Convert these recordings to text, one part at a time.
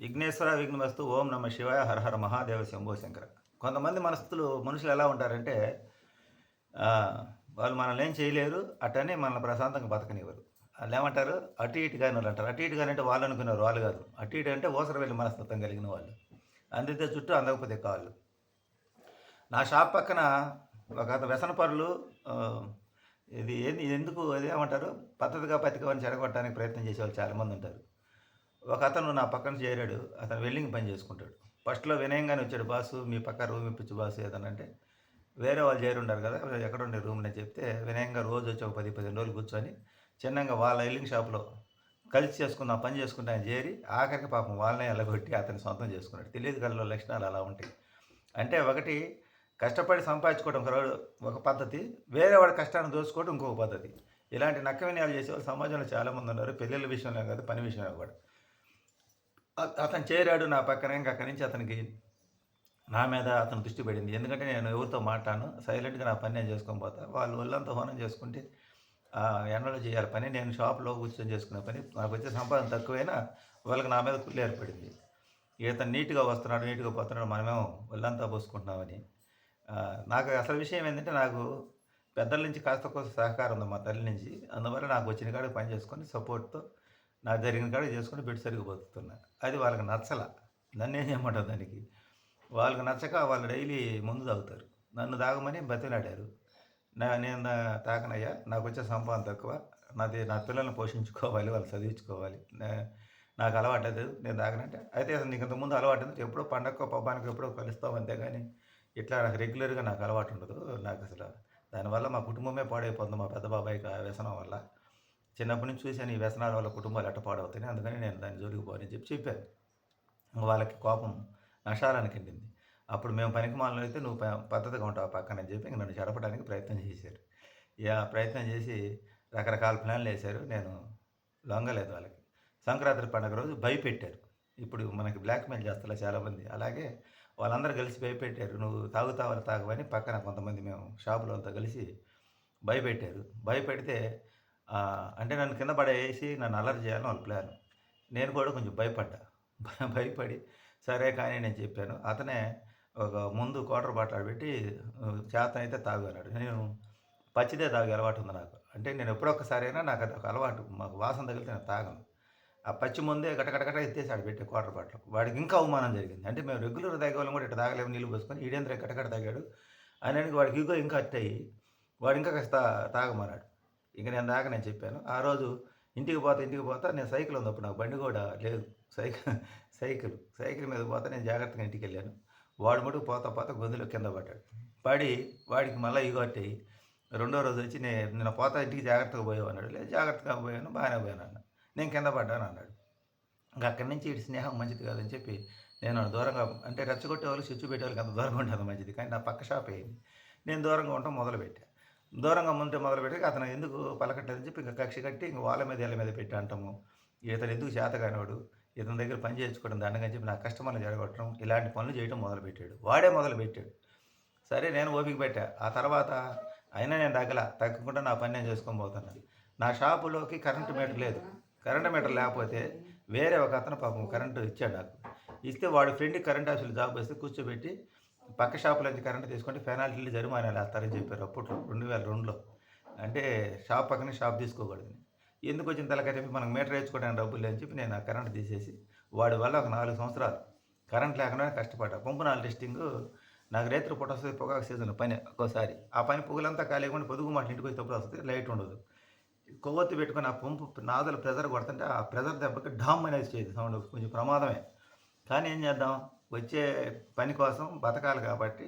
విఘ్నేశ్వర విఘ్నమస్తు ఓం నమ శివాయ హరహర మహాదేవ శంభో శంకర. కొంతమంది మనస్థులు మనుషులు ఎలా ఉంటారంటే వాళ్ళు మనల్ని ఏం చేయలేరు అట్టనే మనల్ని ప్రశాంతంగా బతకనివ్వరు. వాళ్ళు ఏమంటారు? అటు ఇటు కానీ వాళ్ళు అంటారు. అటు ఇటు కానీ అంటే వాళ్ళు అనుకున్నారు వాళ్ళు కాదు. అటు ఇటు అంటే ఓసర వెళ్ళి మనస్తత్వం కలిగిన వాళ్ళు. అందితే చుట్టూ అందకపోతే కాళ్ళు. నా షాప్ పక్కన ఒక వ్యసన వ్యసనపరులు ఇది ఏంది ఇది ఎందుకు ఏమంటారు? పద్ధతిగా పతికమని చెడగొట్టడానికి ప్రయత్నం చేసే వాళ్ళు చాలామంది ఉంటారు. ఒక అతను నా పక్కన చేరాడు అతను వెల్డింగ్ పని చేసుకుంటాడు. ఫస్ట్లో వినయంగానే వచ్చాడు బాసు మీ పక్క రూమ్ ఇప్పించు బాసు ఏదనంటే వేరే వాళ్ళు చేరుండారు కదా ఎక్కడ ఉండే రూమ్ అని చెప్తే వినయంగా రోజు వచ్చి ఒక పది పదిహేను రోజులు కూర్చొని చిన్నగా వాళ్ళ వెల్డింగ్ షాప్లో కలిసి చేసుకున్న పని చేసుకుంటే ఆయన చేరి ఆఖరికి పాపం వాళ్ళనే ఎలగొట్టి అతని సొంతం చేసుకున్నాడు. తెలియదు గల లక్షణాలు అలా ఉంటాయి. అంటే ఒకటి కష్టపడి సంపాదించుకోవడం ఒక ఒక పద్ధతి వేరే వాడి కష్టాన్ని దోచుకోవడం ఇంకొక పద్ధతి. ఇలాంటి నక్క వినయాలు చేసేవాళ్ళు సమాజంలో చాలామంది ఉన్నారు పెళ్ళిళ్ళ విషయంలో కాదు పని విషయంలో కూడా. అతను చేరాడు నా పక్కన ఇంకా అక్కడి నుంచి అతనికి నా మీద అతను దృష్టి పడింది. ఎందుకంటే నేను ఎవరితో మాట్లాడను సైలెంట్గా నా పని నేను చేసుకొని పోతా. వాళ్ళు ఒళ్ళంతా హోనం చేసుకుంటే ఎండలో చేయాలి పని. నేను షాప్లో కూర్చొని చేసుకునే పని. నాకు వచ్చే సంపాదన తక్కువైనా వాళ్ళకి నా మీద కుళ్ళు ఏర్పడింది. ఇతను నీట్గా వస్తున్నాడు నీట్గా పోతున్నాడు మనమేమో ఒళ్ళంతా పోసుకుంటున్నామని. నాకు అసలు విషయం ఏంటంటే నాకు పెద్దల నుంచి కాస్త కొంత సహకారం ఉంది మా తల్లి నుంచి. అందువల్ల నాకు వచ్చిన కాడికి పని చేసుకొని సపోర్ట్తో నాకు జరిగిన కాడ చేసుకుని బిడ్డ సరిగ్గా బతుకుతున్నా. అది వాళ్ళకి నచ్చల. నన్ను ఏం చేయమంటారు దానికి? వాళ్ళకి నచ్చక వాళ్ళు డైలీ ముందు తాగుతారు. నన్ను తాగమని బతిలాడారు నా నేను తాకనయ్యా నాకు వచ్చే సంపాదన తక్కువ. నాది నా పిల్లల్ని పోషించుకోవాలి వాళ్ళు చదివించుకోవాలి. నాకు అలవాటు అది నేను తాగనంటే అయితే అసలు నీకు ఇంతకుముందు అలవాటు ఉంది ఎప్పుడో పండగకో పబ్బానికి ఎప్పుడో కలుస్తాం అంతేగాని ఇట్లా నాకు రెగ్యులర్గా నాకు అలవాటు ఉండదు. నాకు అసలు దానివల్ల మా కుటుంబమే పాడైపోతుంది మా పెద్ద బాబాయ్కి ఆ వ్యసనం వల్ల. చిన్నప్పటి నుంచి చూశాను ఈ వ్యసనాల వల్ల కుటుంబాలు ఎట్టపాడవుతాయి అందుకని నేను దాని జోలికి పోని చెప్పి చెప్పాను. వాళ్ళకి కోపం నషారానికి అప్పుడు మేము పనికి మాలను అయితే నువ్వు పద్ధతిగా ఉంటావు పక్కన చెప్పి ఇంక నన్ను చెడపడానికి ప్రయత్నం చేశారు. ఇక ప్రయత్నం చేసి రకరకాల ప్లాన్లు వేశారు. నేను లొంగలేదు వాళ్ళకి. సంక్రాంతి పండుగ రోజు భయపెట్టారు. ఇప్పుడు మనకి బ్లాక్మెయిల్ చేస్తారు చాలామంది. అలాగే వాళ్ళందరూ కలిసి భయపెట్టారు. నువ్వు తాగుతావని తాగవని పక్కన కొంతమంది మేము షాపులో అంతా కలిసి భయపెట్టారు. భయపెడితే అంటే నన్ను కింద పడేసి నన్ను అలర్ట్ చేయాలని వాళ్ళ ప్లాన్. నేను కూడా కొంచెం భయపడ్డా. భయపడి సరే కానీ నేను చెప్పాను. అతనే ఒక ముందు క్వార్టర్ బాటలు పెట్టి చేత అయితే తాగాడు నేను పచ్చిదే తాగే అలవాటు ఉంది నాకు. అంటే నేను ఎప్పుడొక్కసారైనా నాకు అది ఒక అలవాటు. మాకు వాసన తగిలితే నేను తాగను. ఆ పచ్చి ముందే గటగటగట ఎత్తేసి ఆడ పెట్టే క్వార్టర్ బాటలు. వాడికి ఇంకా అవమానం జరిగింది. అంటే మేము రెగ్యులర్ తాగేవాళ్ళం కూడా ఇట్లా తాగలేము నీళ్ళు పోసుకొని ఈడేంద్ర గటగట తాగాడు. అని వాడికి ఇగో ఇంకా అట్టయి వాడు ఇంకా కాస్త తాగమన్నాడు. ఇంకా నేను దాకా నేను చెప్పాను. ఆ రోజు ఇంటికి పోతా ఇంటికి పోతా నేను సైకిల్ ఉంది అప్పుడు నాకు బండి కూడా లేదు. సైకిల్ సైకిల్ సైకిల్ మీద పోతా నేను జాగ్రత్తగా ఇంటికి వెళ్ళాను. వాడు మటుకు పోతా పోతా గొంతులో కింద పడ్డాడు. పడి వాడికి మళ్ళీ ఇగొట్టి రెండో రోజు వచ్చి నేను నిన్న పోతా ఇంటికి జాగ్రత్తగా పోయావు అన్నాడు. లేదు జాగ్రత్తగా పోయాను బాగానే పోయాను అన్న నేను కింద పడ్డాను అన్నాడు. ఇంకా అక్కడి నుంచి ఇటు స్నేహం మంచిది కాదని చెప్పి నేను దూరంగా అంటే రెచ్చగొట్టే వాళ్ళు స్విచ్ పెట్టే వాళ్ళకి అంత దూరంగా ఉంటుంది మంచిది. కానీ నా పక్క షాప్ అయింది నేను దూరంగా ఉండటం మొదలుపెట్టాను దూరంగా ఉంటే మొదలుపెట్టి అతను ఎందుకు పలకట్లేదని చెప్పి ఇంకా కక్ష కట్టి ఇంక వాళ్ళ మీద ఇళ్ళ మీద పెట్టి అంటాము. ఇతను ఎందుకు చేత కానివాడు? ఇతని దగ్గర పని చేయించుకోవడం దండగా చెప్పి నా కస్టమర్లు జరగొట్టడం ఇలాంటి పనులు చేయడం మొదలుపెట్టాడు. వాడే మొదలుపెట్టాడు. సరే నేను ఓపిక పెట్టా. ఆ తర్వాత అయినా నేను తగ్గల తగ్గకుండా నా పని నేను చేసుకొని పోతున్నాను నా షాపులోకి కరెంటు మీటర్ లేదు. కరెంటు మీటర్ లేకపోతే వేరే ఒక అతను పాపం కరెంటు ఇచ్చాడు నాకు. ఇస్తే వాడు ఫ్రెండ్కి కరెంట్ ఆఫీస్లో జాబ్ వేస్తే కూర్చోబెట్టి పక్క షాపుల నుంచి కరెంట్ తీసుకుంటే పెనాల్టీలు జరిమానాలు వేస్తారని చెప్పారు అప్పట్లో రెండు వేల రెండులో. అంటే షాప్ పక్కనే షాప్ తీసుకోకూడదు ఎందుకు వచ్చిన తలకాయ చెప్పి మనకు మీటర్ వేసుకోవడానికి డబ్బులు లేని చెప్పి నేను ఆ కరెంట్ తీసేసి వాడి వల్ల ఒక నాలుగు సంవత్సరాలు కరెంట్ లేకుండా కష్టపడ్డా. పంపు నాలుగు టెస్టింగ్ నాకు రేత్రి పూట వస్తుంది పొగాకు సీజన్ పని ఒక్కోసారి. ఆ పని పొగలంతా కాలేకుండా పొదుగు మాటలు ఇంటికి వచ్చేటప్పుడు వస్తుంది లైట్ ఉండదు. కొవ్వొత్తి పెట్టుకొని ఆ పంపు నాదలు ప్రెజర్ కొడుతుంటే ఆ ప్రెజర్ దెబ్బకి డామ్ అనేది చేయదు సౌండ్ కొంచెం ప్రమాదమే. కానీ ఏం చేద్దాం? వచ్చే పని కోసం బతకాలి కాబట్టి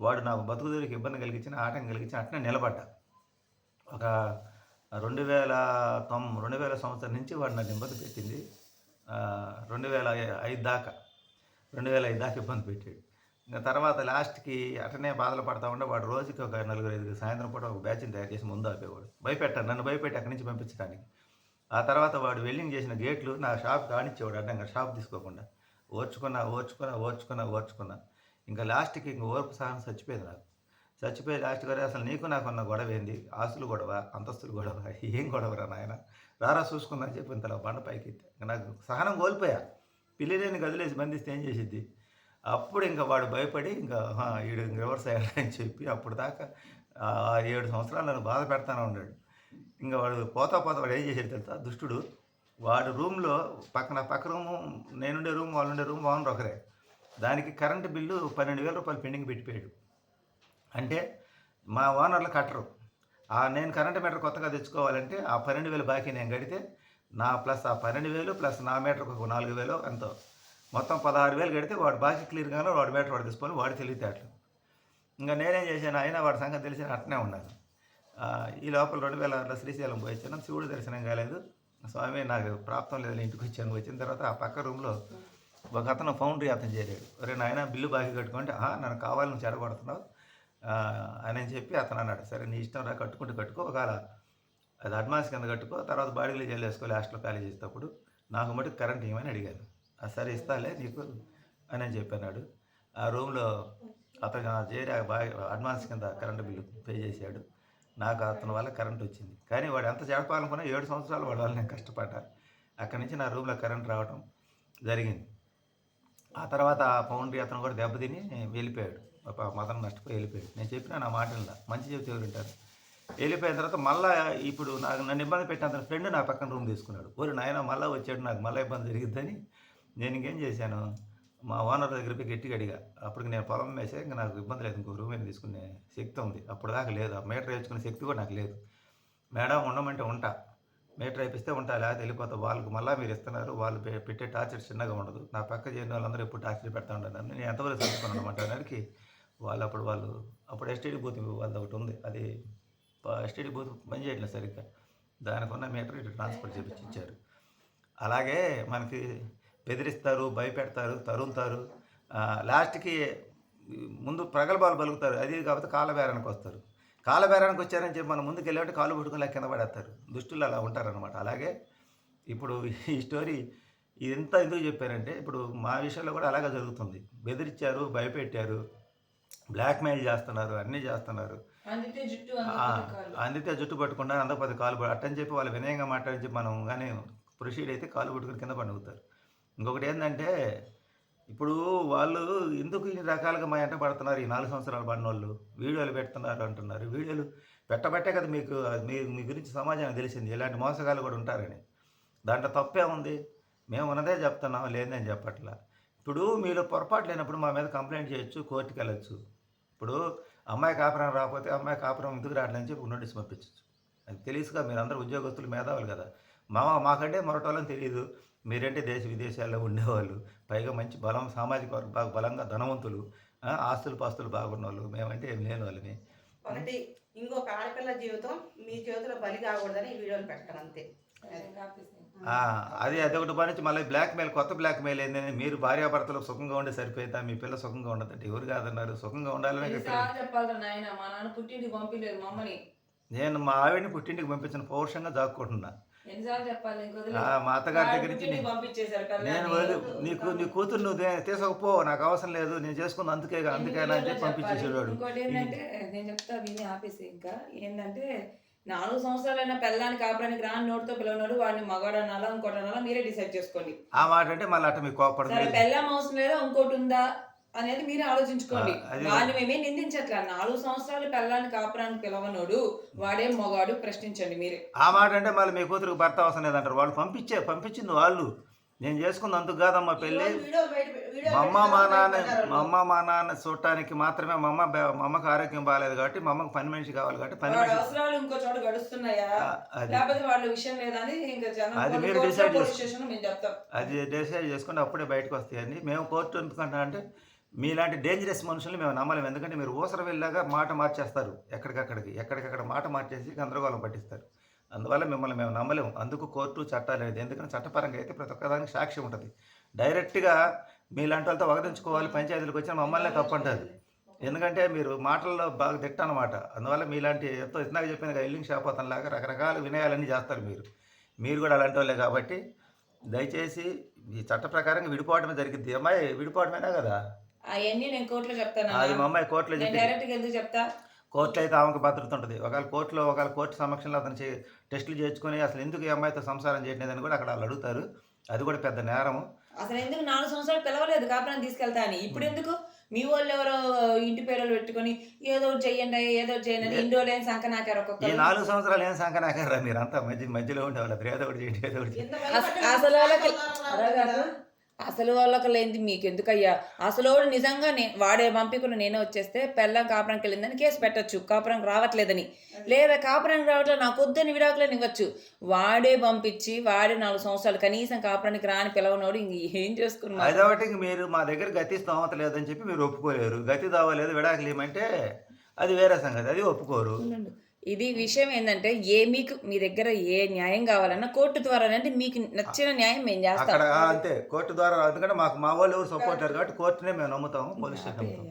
వాడు నాకు బతుకుదూరికి ఇబ్బంది కలిగించిన ఆటం కలిగించిన అట్నే నిలబడ్డా. ఒక రెండు వేల తొమ్ రెండు వేల సంవత్సరం నుంచి వాడు నన్ను ఇబ్బంది పెట్టింది. రెండు వేల ఐదు దాకా రెండు వేల ఐదు దాకా ఇబ్బంది పెట్టాడు. ఇంకా తర్వాత లాస్ట్కి అటనే బాధలు పడతా ఉంటే వాడు రోజుకి ఒక నలుగురు ఐదుగురు సాయంత్రం పూట ఒక బ్యాచ్ని తయారు చేసి ముందు ఆపేవాడు. భయపెట్టాను నన్ను భయపెట్టి అక్కడి నుంచి పంపించడానికి. ఆ తర్వాత వాడు వెల్డింగ్ చేసిన గేట్లు నా షాప్ కానిచ్చేవాడు అడ్డంగా షాప్ తీసుకోకుండా. ఓర్చుకున్నా ఓర్చుకున్నా ఓర్చుకున్నా ఓర్చుకున్నా. ఇంకా లాస్ట్కి ఇంక ఓర్పు సహనం చచ్చిపోయింది నాకు. చచ్చిపోయి లాస్ట్ గారు అసలు నీకు నాకు ఉన్న గొడవ ఏంది? ఆస్తులు గొడవ అంతస్తులు గొడవ ఏం గొడవరా నాయన? రారా చూసుకుందని చెప్పి ఇంతలో బండ పైకి నాకు సహనం కోల్పోయా. పిల్లిలేని గదిలేసి బంధిస్తే ఏం చేసిద్ది? అప్పుడు ఇంకా వాడు భయపడి ఇంకా ఈడు రివర్స్ అయ్యాడని చెప్పి అప్పుడు దాకా ఏడు సంవత్సరాలు నన్ను బాధ పెడతానే ఉన్నాడు. ఇంకా వాడు పోతా పోతా వాడు ఏం చేసాడు తెలుసా? దుష్టుడు వాడు రూమ్లో పక్కన పక్క రూము నేనుండే రూమ్ వాళ్ళు ఉండే రూమ్ ఓనర్ ఒకరే. దానికి కరెంటు బిల్లు పన్నెండు వేల రూపాయలు పెండింగ్ పెట్టిపోయాడు. అంటే మా ఓనర్లు కట్టరు. ఆ నేను కరెంటు మీటర్ కొత్తగా తెచ్చుకోవాలంటే ఆ పన్నెండు వేలు బాకీ నేను కడితే నా ప్లస్ ఆ పన్నెండు వేలు ప్లస్ నా మీటర్కి ఒక నాలుగు వేలు ఎంతో. మొత్తం పదహారు వేలు కడితే వాడు బాకీ క్లియర్గానే వాడు మీటర్ వాడు తీసుకొని వాడు తెలివితేటలు. ఇంకా నేనేం చేశాను అయినా వాడి సంగతి తెలిసి అట్నే ఉన్నాను. ఈ లోపల రెండు వేల ఆరులో శ్రీశైలం పోయి వచ్చాను శివుడు దర్శనం కాలేదు. స్వామి నాకు ప్రాప్తం లేదు ఇంటికి వచ్చాను. వచ్చిన తర్వాత ఆ పక్క రూమ్లో ఒక అతను ఫౌండరీ అతను చేరాడు. ఒరే నాయన బిల్లు బాకీ కట్టుకుంటే "ఆహా, నన్ను కావాలని నువ్వు చెడగొడుతున్నావు అని చెప్పి అతను అన్నాడు. సరే నీ ఇష్టం రా కట్టుకుంటే కట్టుకో ఒకవేళ అది అడ్వాన్స్ కింద కట్టుకో తర్వాత బాడీలో జైలు వేసుకోవాలి హాస్టల్ ఖాళీ చేసేటప్పుడు నాకు మటుకు కరెంట్ ఇవ్వమని అడిగాను. సరే ఇస్తాలే నీకు అని అని చెప్పన్నాడు ఆ రూమ్లో అతను ఆ చేరి బాగా అడ్వాన్స్ కింద కరెంటు బిల్లు పే చేశాడు. నాకు అతని వల్ల కరెంట్ వచ్చింది. కానీ వాడు ఎంత జడపాలనుకున్నా ఏడు సంవత్సరాలు వాడి వల్ల నేను కష్టపడ్డా అక్కడి నుంచి నా రూమ్లో కరెంట్ రావడం జరిగింది. ఆ తర్వాత ఆ ఫౌండరీ అతను కూడా దెబ్బతిని వెళ్ళిపోయాడు. మతం నష్టపోయి వెళ్ళిపోయాడు. నేను చెప్పిన నా మాటలు మంచి చెబితే ఎవరుంటారు వెళ్ళిపోయిన తర్వాత మళ్ళీ ఇప్పుడు నాకు నన్ను ఇబ్బంది పెట్టిన అతని ఫ్రెండ్ నా పక్కన రూమ్ తీసుకున్నాడు. ఓరి నాయన మళ్ళీ వచ్చాడు. నాకు మళ్ళీ ఇబ్బంది జరిగిద్దని నేను ఇంకేం చేశాను? మా ఓనర్ దగ్గర పోయి గట్టిగా అడిగా. అప్పటికి నేను పొలం వేసే ఇంకా నాకు ఇబ్బంది లేదు. ఇంకో రూమ్ తీసుకునే శక్తి ఉంది. అప్పుడు దాకా లేదు. ఆ మీటర్ వేసుకునే శక్తి కూడా నాకు లేదు. మేడం ఉండమంటే ఉంటా. మీటర్ వేపిస్తే ఉంటా. లేకపోతే వెళ్ళిపోతా. వాళ్ళకి మళ్ళీ మీరు ఇస్తున్నారు. వాళ్ళు పెట్టే టార్చర్ చిన్నగా ఉండదు. నా పక్క చేయని వాళ్ళందరూ ఎప్పుడు టార్చర్ పెడతా ఉంటారు నేను ఎంతవరకు చదువుకున్నాను అనమాట దానికి వాళ్ళు అప్పుడు వాళ్ళు అప్పుడు ఎస్టీడీ బూత్ వాళ్ళది ఒకటి ఉంది. అది ఎస్టీడీ బూత్ పని చేయట్లేదు సరిగ్గా. దానికి ఉన్న మీటర్ ఇటు ట్రాన్స్ఫర్ చేపించి ఇచ్చారు. అలాగే మనకి బెదిరిస్తారు భయపెడతారు తరులుతారు ఆ, లాస్ట్కి ముందు ప్రగల్భాలు పలుకుతారు. అది కాకపోతే కాలబేరానికి వస్తారు. కాలబేరానికి వచ్చారని చెప్పి మనం ముందుకు వెళ్ళేవాటి కాలు పుట్టుకుని కింద పడేస్తారు. దుష్టులు అలా ఉంటారనమాట అలాగే ఇప్పుడు ఈ స్టోరీ ఇదంతా ఎందుకు చెప్పారంటే ఇప్పుడు మా విషయంలో కూడా అలాగే జరుగుతుంది. బెదిరించారు భయపెట్టారు బ్లాక్మెయిల్ చేస్తున్నారు అన్నీ చేస్తున్నారు. అందితే జుట్టు పట్టుకుంటా అందకపోతే కాలు అట్టని చెప్పి వాళ్ళు వినయంగా మాట్లాడి చెప్పి మనం కానీ ప్రొసీడ్ అయితే కాలు పట్టుకుని కింద పండుగుతారు ఇంకొకటి ఏంటంటే ఇప్పుడు వాళ్ళు ఎందుకు ఇన్ని రకాలుగా మా ఎంట పడుతున్నారు? ఈ నాలుగు సంవత్సరాలు పడిన వాళ్ళు వీడియోలు పెడుతున్నారు అంటున్నారు. వీడియోలు పెట్టబట్టే కదా మీకు మీ మీ గురించి సమాజానికి తెలిసింది. ఇలాంటి మోసగాళ్ళు కూడా ఉంటారని. దాంట్లో తప్పే ఉంది. మేము ఉన్నదే చెప్తున్నాం లేదని చెప్పట్లా. ఇప్పుడు మీలో పొరపాటు లేనప్పుడు మా మీద కంప్లైంట్ చేయొచ్చు కోర్టుకి వెళ్ళచ్చు. ఇప్పుడు అమ్మాయి కాపురం రాకపోతే అమ్మాయి కాపురం ఎందుకు రావట్లేదని చెప్పి నోటీస్ పంపించవచ్చు అది తెలుసుగా మీరు అందరూ ఉద్యోగస్తులు మేధావులు కదా. మా మాకంటే మొరటోళ్ళని తెలియదు. మీరంటే దేశ విదేశాల్లో ఉండేవాళ్ళు. పైగా మంచి బలం సామాజిక వర్గం బాగా బలంగా ధనవంతులు ఆస్తులు పాస్తులు బాగున్న వాళ్ళు మేమంటే ఏం లేని వాళ్ళని ఒకటి ఇంకొక ఆడపిల్ల జీవితం మీ చేతిలో బలి కాకూడదని ఈ వీడియోలు పెట్టాను అంతే. అదే ఆపేసి. ఆ, అది అదొకటి పని నుంచి మళ్ళీ బ్లాక్ మెయిల్ కొత్త బ్లాక్ మెయిల్ ఏంటంటే మీరు భార్యాభర్తలు సుఖంగా ఉండి సరిపోయిందా? మీ పిల్ల సుఖంగా ఉండదంటే ఎవరు కాదన్నారు? సుఖంగా ఉండాలని చెప్పాలి నేను మా ఆవిడని పుట్టింటికి పంపించిన పౌరుషంగా దాక్కుంటున్నా ఎన్నిసార్లు చెప్పాలి? మా అత్తగారి దగ్గర నుంచి నేను. వదిలి- నీకు నీ కూతురు నువ్వు తీసుకపో నాకు అవసరం లేదు నేను చేసుకుంది అందుకే అందుకే అని చెప్పి పంపించేసేవాడు. ఇంకోటి ఏంటంటే నేను చెప్తా విని ఆపేసి ఇంకా. ఏంటంటే నాలుగు సంవత్సరాలైన పిల్లాన్ని కాపురానికి రాని నోటితో పిలవనాడు వాడిని మగాడు అనాలా ఇంకోటి అనాలా మీరే డిసైడ్ చేసుకోండి. ఆ మాట అంటే మళ్ళీ అట్ట మీకు కోపడదు. పెళ్ళాం అవసరం లేదా? ఇంకోటి ఉందా? అనేది మీరే ఆలోచించుకోండి. వాడిని మేమే నిందించట్లా నాలుగు సంవత్సరాలు పిల్లాన్ని కాపురానికి పిలవనోడు వాడేం మొగాడు ప్రశ్నించండి మీరే. ఆ మాట అంటే మళ్ళీ మీ కూతురికి భర్త అవసరం లేదంటారు. వాళ్ళు పంపించే పంపించింది వాళ్ళు. నేను చేసుకుంది అందుకు కాదమ్మా పెళ్ళి. మా అమ్మ మా నాన్న మా అమ్మ మా నాన్న చూడటానికి మాత్రమే మా అమ్మ మా అమ్మకి ఆరోగ్యం బాగాలేదు కాబట్టి మా అమ్మకి పని మనిషి కావాలి కాబట్టి పని మనిషి. అవసరాలు ఇంకో చోట గడుస్తున్నాయా? లేకపోతే వాళ్ళ విషయం లేదా అని ఇంకా జనం అది మీరు చెప్తాం. అది డిసైడ్ చేసుకుని అప్పుడే బయటకు వస్తాయండి. మేము కోర్టు ఎందుకంటే అంటే మీలాంటి డేంజరస్ మనుషుల్ని మేము నమ్మలేము ఎందుకంటే మీరు ఊసర వెళ్ళాగా మాట మార్చేస్తారు. ఎక్కడికక్కడికి ఎక్కడికక్కడ మాట మార్చేసి గందరగోళం పట్టిస్తారు. అందువల్ల మిమ్మల్ని మేము నమ్మలేము అందుకు కోర్టు చట్టాలు అనేది ఎందుకంటే చట్టపరంగా అయితే ప్రతి ఒక్కదానికి సాక్షి ఉంటుంది. డైరెక్ట్గా మీలాంటి వాళ్ళతో వగదించుకోవాలి పంచాయతీలకు వచ్చిన మమ్మల్ని తప్పు ఎందుకంటే మీరు మాటల్లో బాగా తిట్ట అనమాట అందువల్ల మీలాంటి ఎంతో ఇందాక చెప్పిన ఇల్లింగ్ షాపోతం లాగా రకరకాల వినయాలన్నీ చేస్తారు మీరు. మీరు కూడా అలాంటి వాళ్ళే కాబట్టి దయచేసి ఈ చట్ట ప్రకారంగా విడిపోవడమే జరిగింది అమ్మాయి విడిపోవడమేనా కదా? అవన్నీ నేను కోర్టులో చెప్తాను అది మా అమ్మాయి కోర్టులో నేను చెప్పి డైరెక్ట్గా ఎందుకు చెప్తా? కోర్టులో అయితే ఆమెకు భద్రత ఉంటుంది. ఒకవేళ కోర్టులో ఒకవేళ కోర్టు సమక్షంలో అతను చే- టెస్టులు చేయించుకొని అసలు ఎందుకు ఈ అమ్మాయితో సంసారం చేయట్లేదని కూడా అక్కడ వాళ్ళు అడుగుతారు. అది కూడా పెద్ద నేరము. అసలు ఎందుకు నాలుగు సంవత్సరాలు పిలవలేదు కాపురాన్ని తీసుకెళ్తా అని. ఇప్పుడు ఎందుకు? మీ వాళ్ళు ఎవరో ఇంటి పేర్లు పెట్టుకొని ఏదో ఒకటి చెయ్యండి ఏదో చేయండి అని ఇన్ని రోజులు ఏం సంక నాకారు ఈ నాలుగు సంవత్సరాలు ఏం సంకనాకారా మీరు? అంతా మధ్య మధ్యలో ఉండేవాళ్ళు ఏదో ఒకటి చేయండి ఏదో ఒకటి అసలు అసలు వాళ్ళకి లేనిది మీకు ఎందుకయ్యా అసలు వాడు నిజంగా నే వాడే పంపించుకున్న నేనే వచ్చేస్తే పెళ్ళం కాపురానికి వెళ్ళిందని కేసు పెట్టొచ్చు. కాపురానికి రావట్లేదని. లేదా కాపురానికి రావట్లేదు నాకు వద్దని విడాకులని ఇవ్వచ్చు. వాడే పంపించి వాడే నాలుగు సంవత్సరాలు కనీసం కాపురానికి రాని పిలవనోడు ఇంక ఏం చేసుకున్నా అదొకటి ఇంక మీరు మా దగ్గర గతి స్తోమత లేదని చెప్పి మీరు ఒప్పుకోలేరు. గతి దావలేదు విడాకులు ఇవ్వమంటే అది వేరే సంగతి. అది ఒప్పుకోరు. ఇది విషయం ఏంటంటే ఏ మీకు మీ దగ్గర ఏ న్యాయం కావాలన్నా కోర్టు ద్వారా అంటే మీకు నచ్చిన న్యాయం మేము చేస్తాం. అంతే. కోర్టు ద్వారా ఎందుకంటే మాకు మా వాళ్ళు ఎవరు సపోర్ట్ లేరు కాబట్టి కోర్టునే మేము నమ్ముతాము పోలీస్ స్టేషన్